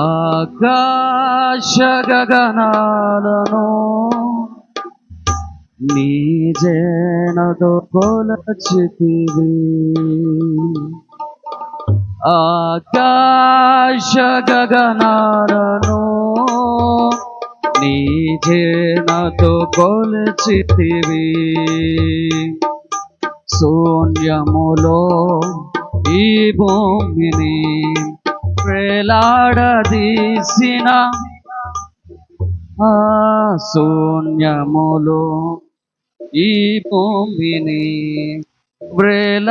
ఆకాశ గగనాలను నీ జనతో కొలచితివి ఆకాశ గగనాలను నీ జనతో కొలచితివి శూన్యములో ఈ భూమిని వేలాడదీసిన ఆ శూన్యములో ఈ భూమిని వ్రేలాడదీసిన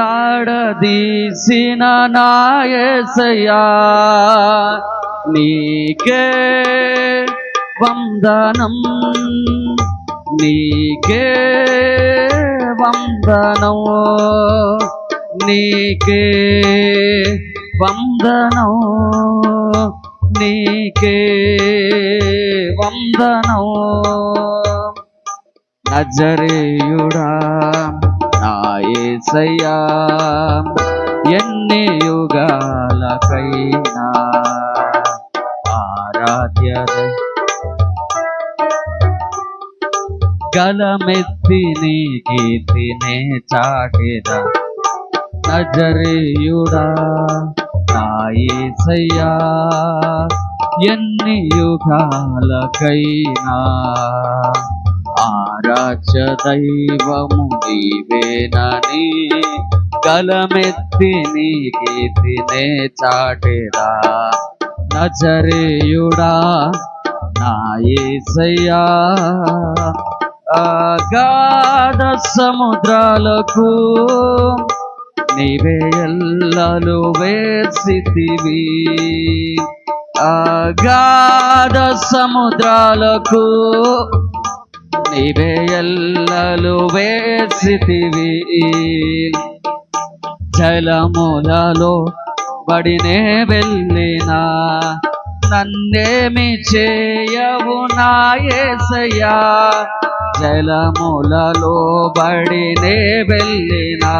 నాయసయా నీకే వందనం నీకే వందనము నీకే వందనం నీకే వందనం నజరేయుడా నా యేసయ్యా ఎన్ని యుగాలకైనా ఆరాధ్య గలమెత్తి నీ గీతినే చాటెదా నజరేయుడా ఏసయ్యా ఎన్ని యుగాలకైనా ఆరాధ్య దైవము నీవేనని కలమెత్తి నీ కీర్తినే చాటెదా నజరేయుడా నా యేసయ్యా అగాధ సముద్రాలకు నీవే ఎల్లలు వేసితివి అగాధ సముద్రాలకు నీవే ఎల్లలు వేసితివి జలములలో పడినే వెళ్ళినా నన్నేమి చేయవు నాయసయ్యా జలములలో బడినే వెళ్ళినా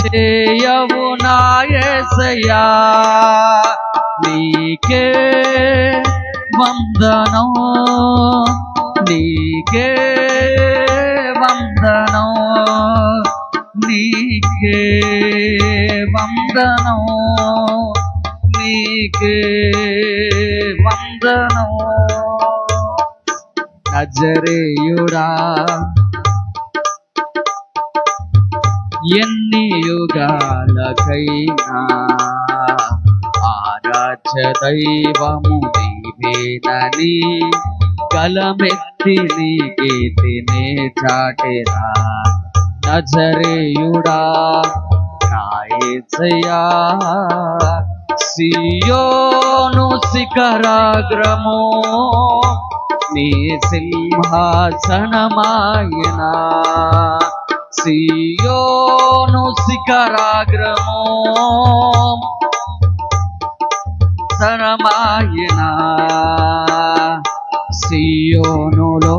చేయవు నాయసయా నీకే వందనం నీకే వందనం నీకే వందనం నీకే వందనం. నజరేయుడా ఎన్ని యుగాలకైనా ఆరాధ్య దైవము నీవేనని కలమెత్తి నీ కీర్తినే చాటెరా. నజరేయుడా నాయసయా సియోను శిఖరాగ్రము నీ సింహాసనమాయనా. సియోను శిఖరాగ్రము. సనమాయనా సియోనులో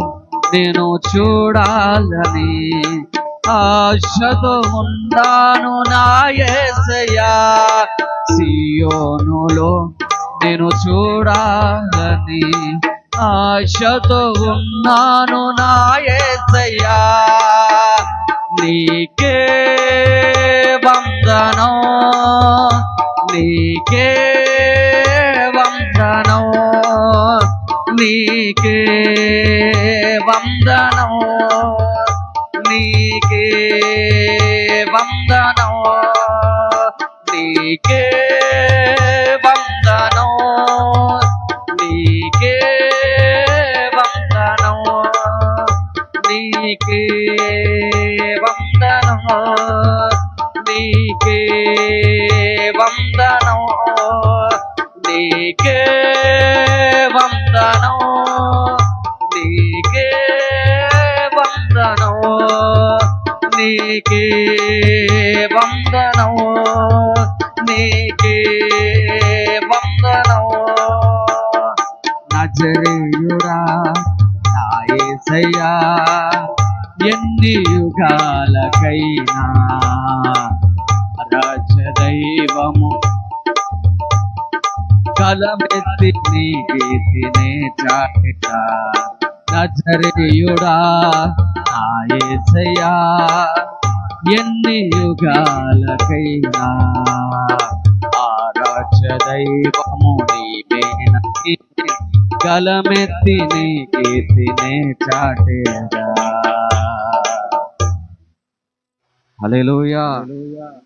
నేను చూడాలని ఆశతో ఉన్నాను నాయసయా సియోనులో నేను చూడాలని ఆశతో ఉన్నాను నాయసయా నీకే వందనం నీకే వందనం నీకే వందనం నీకే వందనం నీకే వందనం నీకే వందనం నీకే నీకే వందనం. నీకే వందనం. నీకే వందనం. నీకే వందనం. నీకే వందనం. నజరేయుడా నా ఎన్ని యుగాలకైనా రాజదైవము కలమెత్తి నీ గీతినే చాటిట నజరియుడా నాయసయా ఎన్ని యుగాలకైనా ఆరాచదైవము నీవేనకి కలమెత్తి నీ గీతినే చాటేదా Hallelujah. Hallelujah.